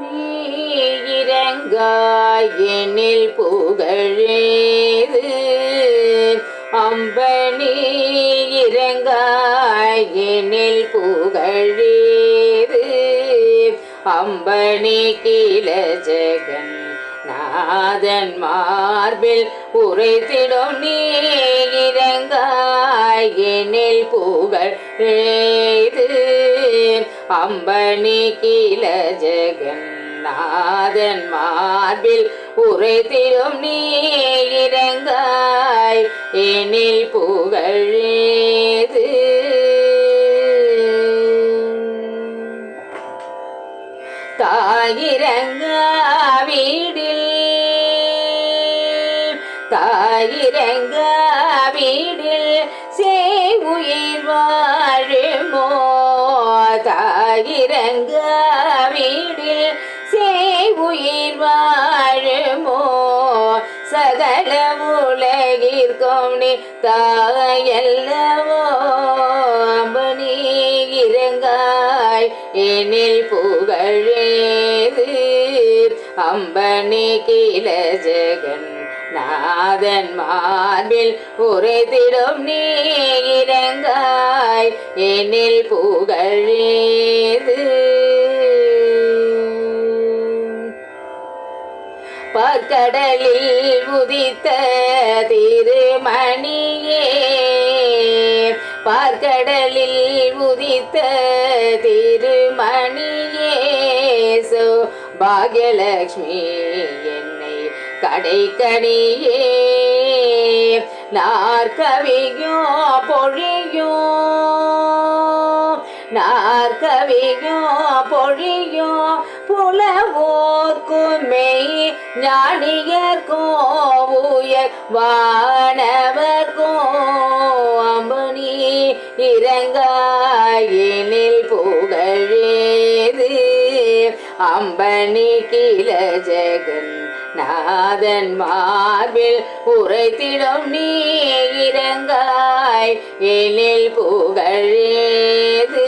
நீ இறங்காய் எனில் புகழேது. அம்பனி இறங்காய் எனில் புகழேது. அம்பனி கீழ ஜெகன் நாதன் மார்பில் உரைத்திடும் நீ இறங்காய் எனில் புகழேது. அம்பனி கீழ ஜெகநாதன் மார்பில் உரைத்திலும் நீ இறங்காய். எனில் புகழேது. தாயிரங்க வீடில் தாயிரங்க வீடில் தாயிரங்க வீடில் சே வாழுமோ? சகல உலகிற்கும் நீ தாயல்லவோ? அம்பனி இறங்காய் எனில் புகழேது. அம்பனி கீழ ஜெகன் நாதன் மார்பில் உரைத்திடும் நீ இறங்காய் என்னில் புகழேது. பார்க்கடலில் உதித்த திருமணியே பார்க்கடலில் உதித்த திருமணியே சோ பாக்யலக்ஷ்மி என்ன கடைக்கணியே நாற்கவியோ பொழியோ நாற்கவியோ பொழியோ புலவோர்க்குமே ஞானியர்கோ உயர் வானவர்கோ அம்பனி இறங்காயினில் புகழேது. அம்பனி கீழ ஜெகன் நாதன் மார்பில் உரைத்திடும் நீ இறங்காய் எழில் புகழேது.